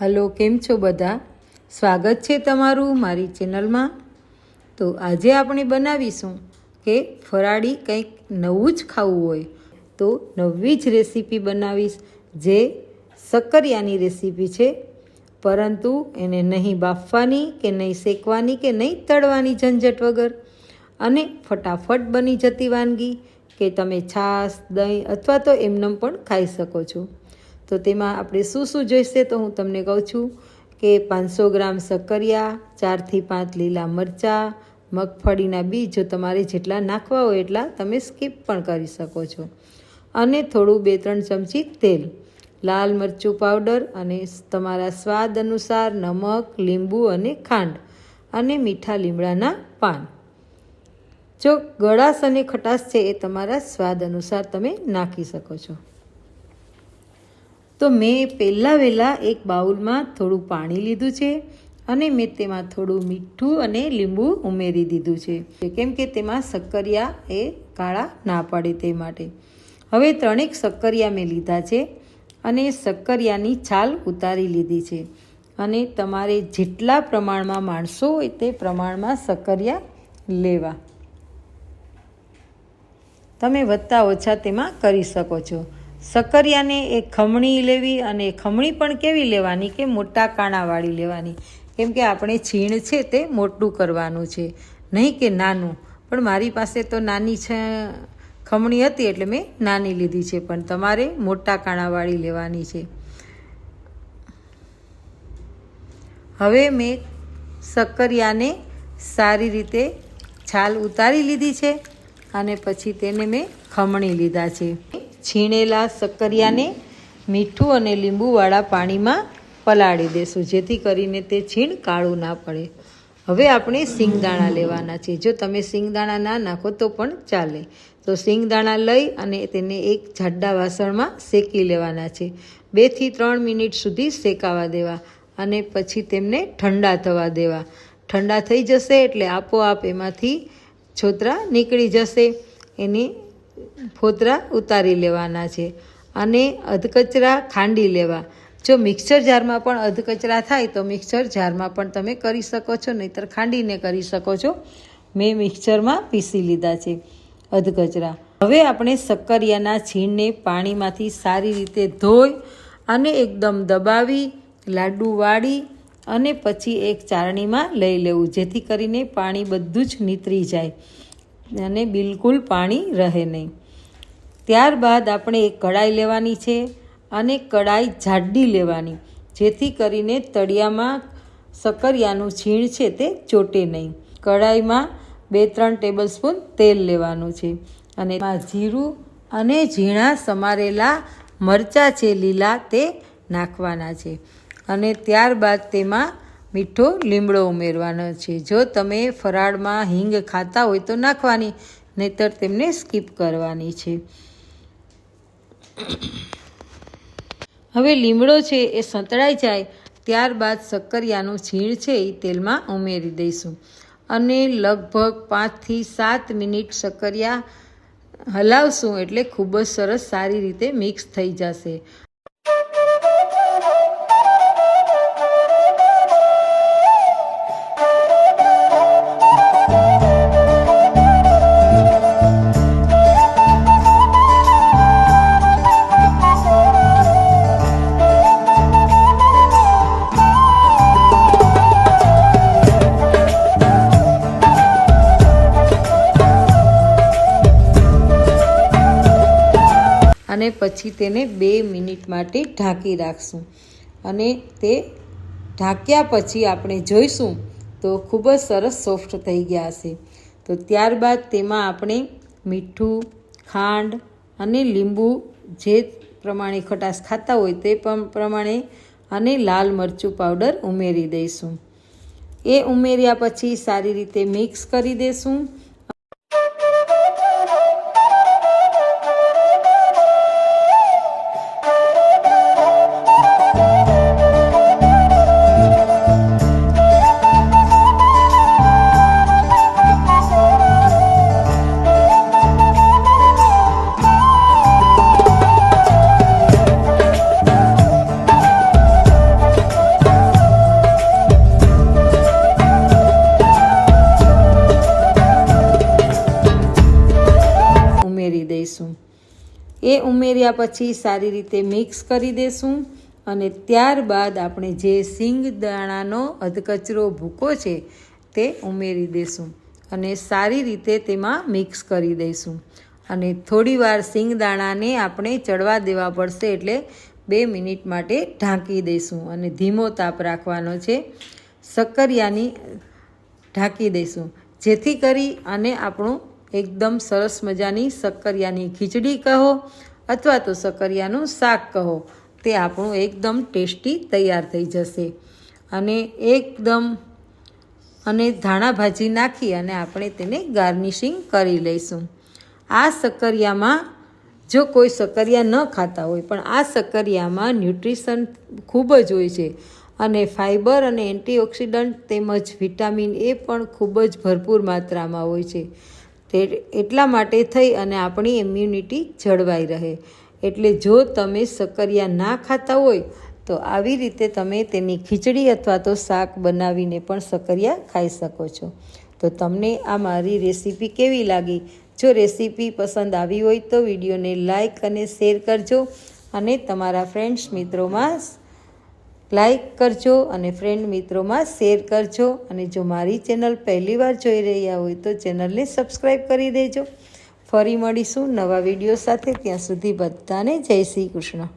Hello, કેમ છો બધા? સ્વાગત છે તમારું મારી ચેનલમાં. તો આજે આપણે બનાવીશું કે ફરાળી કંઈક નવું જ ખાવું હોય. તો નવી જ રેસીપી બનાવીશ, જે સક્કરિયાની રેસીપી છે. પરંતુ એને નહીં બાફવાની કે નહીં શેકવાની કે નહીં તળવાની ઝંઝટ વગર. અને ફટાફટ બની જતી વાનગી કે તમે છાશ, દહીં અથવા તો એમનેમ પણ ખાઈ શકો છો. તો તેમાં આપણે શું શું જોઈશે તો હું તમને કહું છું કે પાંચસો ગ્રામ સક્કરિયા, ચારથી પાંચ લીલા મરચાં, મગફળીના બીજ જો તમારે જેટલા નાખવા હોય એટલા તમે સ્કીપ પણ કરી શકો છો. અને થોડું બે ત્રણ ચમચી તેલ, લાલ મરચું પાવડર અને તમારા સ્વાદ અનુસાર નમક, લીંબુ અને ખાંડ અને મીઠા લીમડાના પાન. જો ગળાશ અને ખટાશ છે એ તમારા સ્વાદ અનુસાર તમે નાખી શકો છો. તો મેં પહેલાં વહેલાં એક બાઉલમાં થોડું પાણી લીધું છે અને મેં તેમાં થોડું મીઠું અને લીંબુ ઉમેરી દીધું છે. કેમ કે તેમાં શક્કરિયા એ કાળા ના પડે તે માટે. હવે ત્રણેક શક્કરિયા મેં લીધા છે અને શક્કરિયાની છાલ ઉતારી લીધી છે. અને તમારે જેટલા પ્રમાણમાં માણસો હોય તે પ્રમાણમાં શક્કરિયા લેવા. તમે વધતા ઓછા તેમાં કરી શકો છો. સક્કરિયાને એ ખમણી લેવી અને ખમણી પણ કેવી લેવાની કે મોટા કાણાવાળી લેવાની? કેમ કે આપણે છીણ છે તે મોટું કરવાનું છે. નહીં કે નાનું. પણ મારી પાસે તો નાની છે, ખમણી હતી એટલે મેં નાની લીધી છે. પણ તમારે મોટા કાણાવાળી લેવાની છે. હવે મેં સક્કરિયાને સારી રીતે છાલ ઉતારી લીધી છે અને પછી તેને મેં ખમણી લીધા છે. છીણેલા શક્કરિયાને મીઠું અને લીંબુવાળા પાણીમાં પલાળી દેશું, જેથી કરીને તે છીણ કાળું ના પડે. હવે આપણે સિંગદાણા લેવાના છે જો તમે સિંગદાણા ના નાખો તો પણ ચાલે. તો સિંગદાણા લઈ અને તેને એક જાડા વાસણમાં શેકી લેવાના છે. બેથી ત્રણ મિનિટ સુધી શેકાવા દેવા અને પછી તેમને ઠંડા થવા દેવા. ઠંડા થઈ જશે એટલે આપોઆપ એમાંથી છોતરા નીકળી જશે. એની ફોતરા ઉતારી લેવાના છે અને અધકચરા ખાંડી લેવા. જો મિક્સર જારમાં પણ અધકચરા થાય તો મિક્સર જારમાં પણ તમે કરી શકો છો, નહીતર ખાંડીને કરી શકો છો. મેં મિક્સરમાં પીસી લીધા છે અધકચરા. હવે આપણે શક્કરિયાના છીણને પાણીમાંથી સારી રીતે ધોઈ અને એકદમ દબાવી, લાડુ વાળી અને પછી એક ચારણીમાં લઈ લેવું, જેથી કરીને પાણી બધું જ નીતરી જાય. અને બિલકુલ પાણી રહે નહીં. ત્યારબાદ આપણે એક કડાઈ લેવાની છે અને કડાઈ જાડી લેવાની, જેથી કરીને તળિયામાં સકરિયાનું છીણ છે તે ચોટે નહીં. કડાઈમાં બે ત્રણ ટેબલ સ્પૂન તેલ લેવાનું છે અને જીરું અને ઝીણા સમારેલા મરચાં છે લીલા તે નાખવાના છે. અને ત્યારબાદ તેમાં મીઠો લીમડો ઉમેરવાનો છે. જો તમે ફરાળમાં હિંગ ખાતા હોય તો નાખવાની, નહીતર તેમને સ્કીપ કરવાની છે. હવે લીમડો છે એ સંતળાઈ જાય, ત્યારબાદ શક્કરિયાનું છીણ છે એ તેલમાં ઉમેરી દઈશું. અને લગભગ પાંચથી સાત મિનિટ શક્કરિયા હલાવશું એટલે ખૂબ જ સરસ સારી રીતે મિક્સ થઈ જશે. અને પછી તેને બે મિનિટ માટે ઢાંકી રાખશું. અને તે ઢાંક્યા પછી આપણે જોઈશું તો ખૂબ જ સરસ સોફ્ટ થઈ ગયા હશે. તો ત્યારબાદ તેમાં આપણે મીઠું, ખાંડ અને લીંબુ જે પ્રમાણે ખટાશ ખાતા હોય તે પ્રમાણે અને લાલ મરચું પાવડર ઉમેરી દઈશું. એ ઉમેર્યા પછી સારી રીતે મિક્સ કરી દઈશું એ ઉમેર્યા પછી સારી રીતે મિક્સ કરી દેશું અને ત્યારબાદ આપણે જે સિંગ દાણાનો અધકચરો ભૂકો છે તે ઉમેરી દેશું અને સારી રીતે તેમાં મિક્સ કરી દઈશું. અને થોડીવાર સિંગ દાણાને આપણે ચડવા દેવા પડશે એટલે બે મિનિટ માટે ઢાંકી દઈશું અને ધીમો તાપ રાખવાનો છે. સક્કરિયાની ઢાંકી દઈશું. જેથી કરી અને આપણું એકદમ સરસ મજાની સક્કરિયાની ખીચડી કહો અથવા તો સક્કરિયાનું શાક કહો. તે આપણું એકદમ ટેસ્ટી તૈયાર થઈ જશે. અને એકદમ અને ધાણા ભાજી નાખી અને આપણે તેને ગાર્નિશિંગ કરી લઈશું. આ સક્કરિયામાં જો કોઈ સક્કરિયા ન ખાતા હોય પણ આ સક્કરિયામાં ન્યુટ્રિશન ખૂબ જ હોય છે અને ફાઇબર અને એન્ટીઓક્સિડન્ટ તેમજ વિટામિન એ પણ ખૂબ જ ભરપૂર માત્રામાં હોય છે. તે એટલા માટે થઈ અને આપણી ઇમ્યુનિટી જળવાઈ રહે. એટલે જો તમે સક્કરિયા ના ખાતા હોય, તો આવી રીતે તમે તેની ખીચડી અથવા તો શાક બનાવીને પણ સક્કરિયા ખાઈ શકો છો. તો તમને આ મારી રેસીપી કેવી લાગી? જો રેસીપી પસંદ આવી હોય તો વિડીયોને લાઈક અને શેર કરજો અને તમારા ફ્રેન્ડ્સ મિત્રોમાં લાઈક કરજો અને ફ્રેન્ડ મિત્રોમાં શેર કરજો. અને જો મારી ચેનલ પહેલીવાર જોઈ રહ્યા હોય તો ચેનલને સબસ્ક્રાઈબ કરી દેજો. ફરી મળીશું નવા વીડિયો સાથે. ત્યાં સુધી બધાને જય શ્રી કૃષ્ણ.